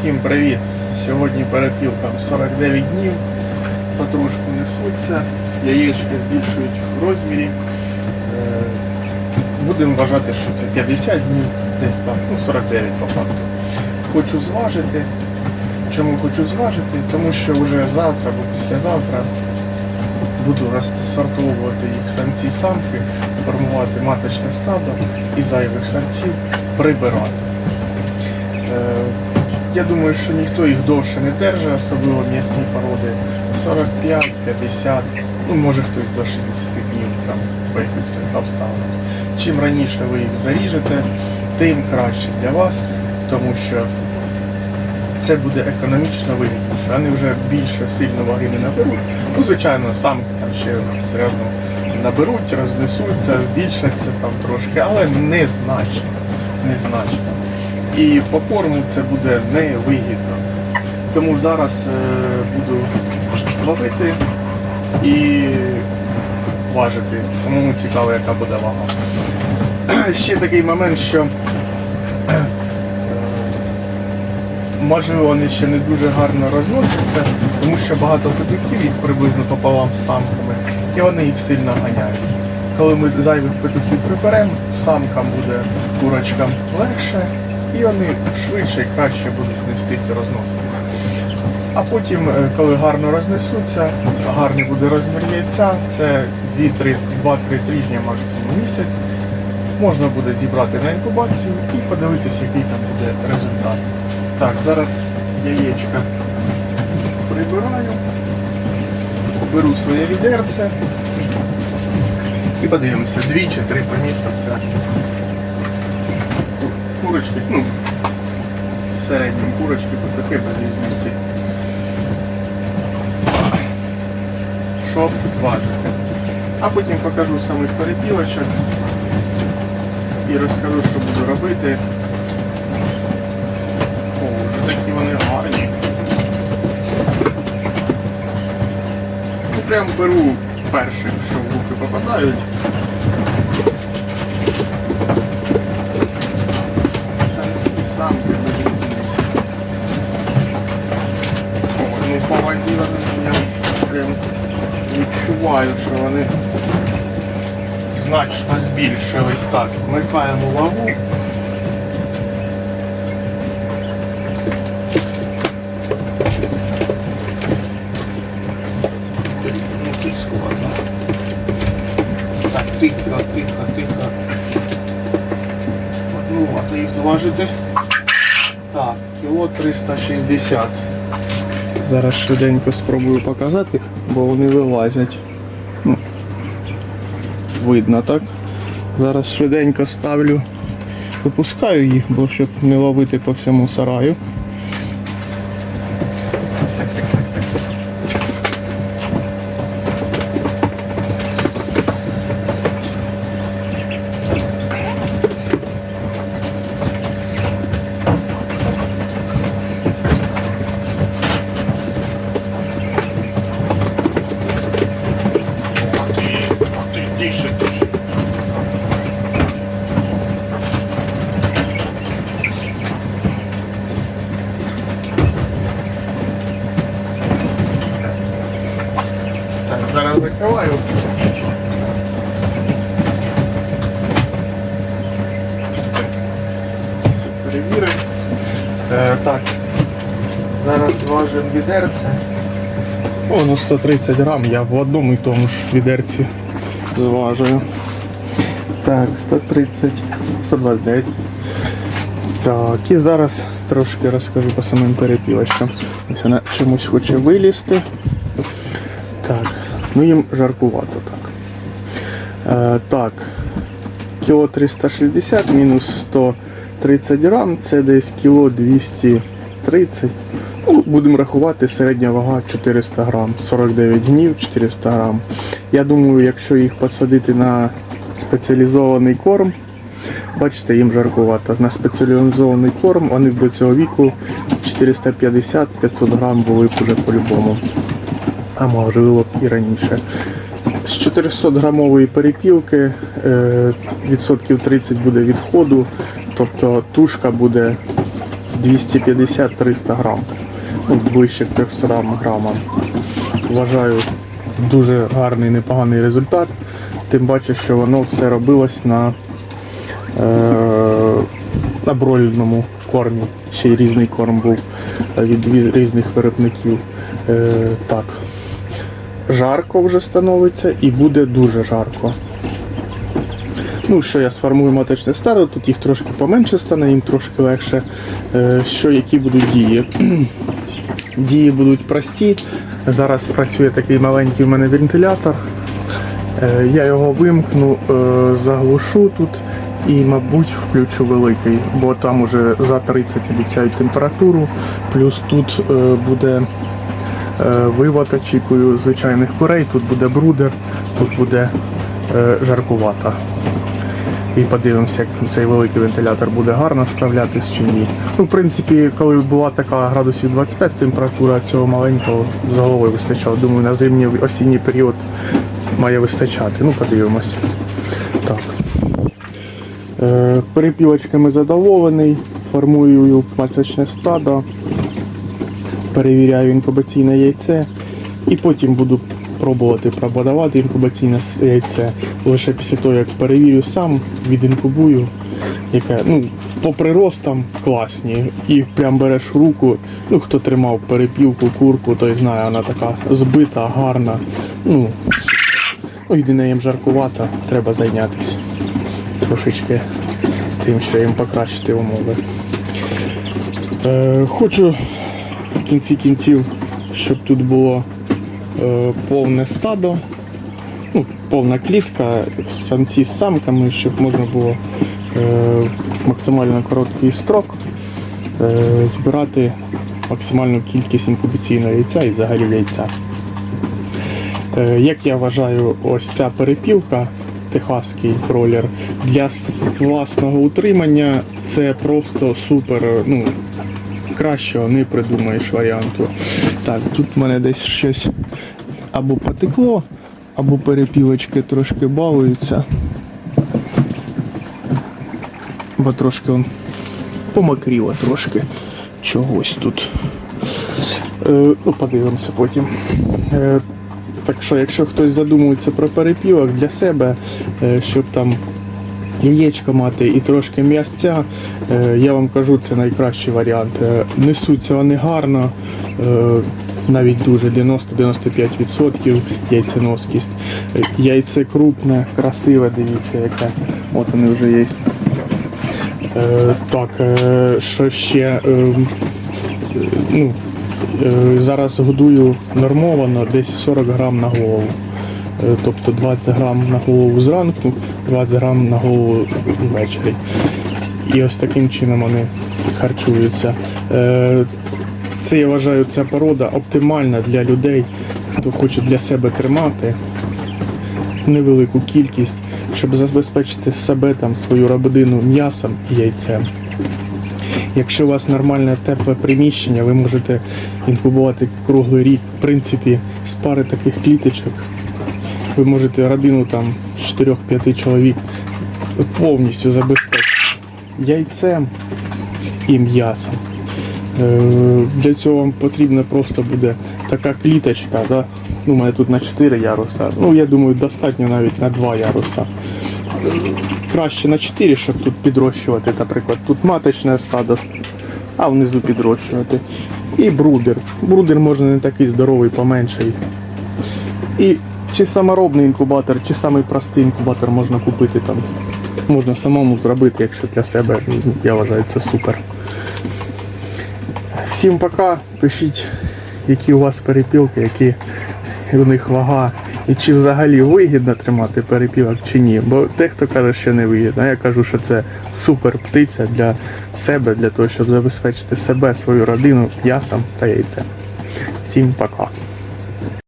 Всім привіт! Сьогодні перепілкам 49 днів, потрошку несуться, яєчки збільшують в розмірі. Е, Будемо вважати, що це 50 днів, десь там, ну 49 по факту. Хочу зважити. Чому хочу зважити? Тому що вже завтра або післязавтра буду розсортовувати їх самці самки, формувати маточне стадо і зайвих самців прибирати. Я думаю, що ніхто їх довше не держить, особливо м'ясні породи. 45, 50, ну може хтось до 60 днів там по якихось обставинах. Чим раніше ви їх заріжете, тим краще для вас, тому що це буде економічно вигідніше. Вони вже більше сильно ваги не наберуть. Ну, звичайно, самки там ще все одно наберуть, рознесуться, збільшаться там трошки, але. Незначно. І по корму це буде невигідно. Тому зараз е, буду ловити і важити. Самому цікаво, яка буде вага. Ще такий момент, що е, можливо вони ще не дуже гарно розносяться, тому що багато петухів їх приблизно пополам з самками, і вони їх сильно ганяють. Коли ми зайвих петухів приберемо, самкам буде курочкам легше, і вони швидше і краще будуть нестися, розноситися. А потім, е, коли гарно рознесуться, гарний буде розмір яйця, це 2-3 2-3 тижні, максимум місяць. Можна буде зібрати на інкубацію і подивитися, який там буде результат. Так, зараз яєчка прибираю, беру своє відерце і подивимося, дві чи три поміститься курочки, ну, в середньому курочки, петухи без різниці. Щоб зважити. А потім покажу самих перепілочок і розкажу, що буду робити. О, вже такі вони гарні. Ну, прям беру перших, що в руки попадають. Відчуваю, що вони значно збільшились. Так, вмикаємо вагу. Ну. Так, тихо, тихо, тихо. Складнувато їх зважити. Так, кіло 360. Зараз швиденько спробую показати, бо вони вилазять. Ну, видно, так? Зараз швиденько ставлю, випускаю їх, бо щоб не ловити по всьому сараю. Е, так, зараз зважимо відерце. О, ну 130 грам, я в одному і тому ж відерці зважую. Так, 130, 129. Так, і зараз трошки розкажу по самим перепілочкам. Ось вона чомусь хоче вилізти. Так, ну їм жаркувато так. Е, так, кіло 360 мінус 130 грам, це десь кіло 230. Ну, будемо рахувати середня вага 400 грам, 49 днів 400 грам. Я думаю, якщо їх посадити на спеціалізований корм, бачите, їм жаркувато. На спеціалізований корм вони б до цього віку 450-500 грам були б уже по-любому. А можливо і раніше. З 400 грамової перепілки е, відсотків 30 буде відходу, тобто тушка буде 250-300 грам. Ну, ближче к 300 грамам. Вважаю дуже гарний, непоганий результат. Тим бачу, що воно все робилось на, е, на бройлерному кормі. Ще й різний корм був від різних виробників. Е, так. Жарко вже становиться і буде дуже жарко. Ну, що я сформую маточне стадо, тут їх трошки поменше стане, їм трошки легше. Е, що які будуть дії? Дії будуть прості. Зараз працює такий маленький в мене вентилятор. Е, Я його вимкну, е, заглушу тут і, мабуть, включу великий, бо там уже за 30 обіцяють температуру. Плюс тут буде вивод, очікую звичайних курей, тут буде брудер, тут буде жаркувата. І подивимося, як цей великий вентилятор буде гарно справлятись чи ні. Ну, в принципі, коли була така градусів 25 температура цього маленького з голови вистачало. Думаю, на зимній осінній період має вистачати. Ну, подивимося. Так. Е, перепілочками задоволений, формую маточне стадо, перевіряю інкубаційне яйце і потім буду пробувати прободавати інкубаційне яйце. Лише після того, як перевірю сам, відінкубую, яке, ну, по приростам класні. І прям береш руку. Ну, хто тримав перепілку, курку, той знає, вона така збита, гарна. Ну, ну єдине їм жаркувато, треба зайнятися трошечки тим, що їм покращити умови. Е, хочу в кінці кінців, щоб тут було повне стадо, ну, повна клітка, самці з самками, щоб можна було е, в максимально короткий строк е, збирати максимальну кількість інкубаційного яйця і взагалі яйця. Е, як я вважаю, ось ця перепілка, техаський бролер, для власного утримання це просто супер. Ну, кращого не придумаєш варіанту. Так, тут в мене десь щось або потекло, або перепілочки трошки балуються. Бо трошки он помокріло трошки чогось тут. Е, ну, подивимося потім. Е, так що, якщо хтось задумується про перепілок для себе, е, щоб там яєчко мати і трошки м'ясця, е, я вам кажу, це найкращий варіант. Е, Несуться вони гарно, е, навіть дуже 90-95% яйценоскість. Яйце крупне, красиве, дивіться, яке. От вони вже є. Так, що ще? Ну, Зараз годую нормовано десь 40 грам на голову. Тобто 20 грам на голову зранку, 20 грам на голову ввечері. І ось таким чином вони харчуються. Е, Це я вважаю, ця порода оптимальна для людей, хто хоче для себе тримати невелику кількість, щоб забезпечити себе там свою родину м'ясом і яйцем. Якщо у вас нормальне тепле приміщення, ви можете інкубувати круглий рік. В принципі, з пари таких кліточок ви можете родину там 4-5 чоловік повністю забезпечити яйцем і м'ясом. Е, Для цього вам потрібна просто буде така кліточка. Да? Ну, у мене тут на 4 яруса. Ну, я думаю, достатньо навіть на 2 яруса краще на 4, щоб тут підрощувати, наприклад, тут маточне стадо, а внизу підрощувати. І брудер. Брудер можна не такий здоровий, поменший. І чи саморобний інкубатор, чи самий простий інкубатор можна купити там. Можна самому зробити, якщо для себе, я вважаю, це супер. Всім пока. Пишіть, які у вас перепілки, які у них вага, і чи взагалі вигідно тримати перепілок чи ні. Бо дехто каже, що не вигідно. а Я кажу, що це супер птиця для себе, для того, щоб забезпечити себе, свою родину м'ясом та яйцем. Всім пока.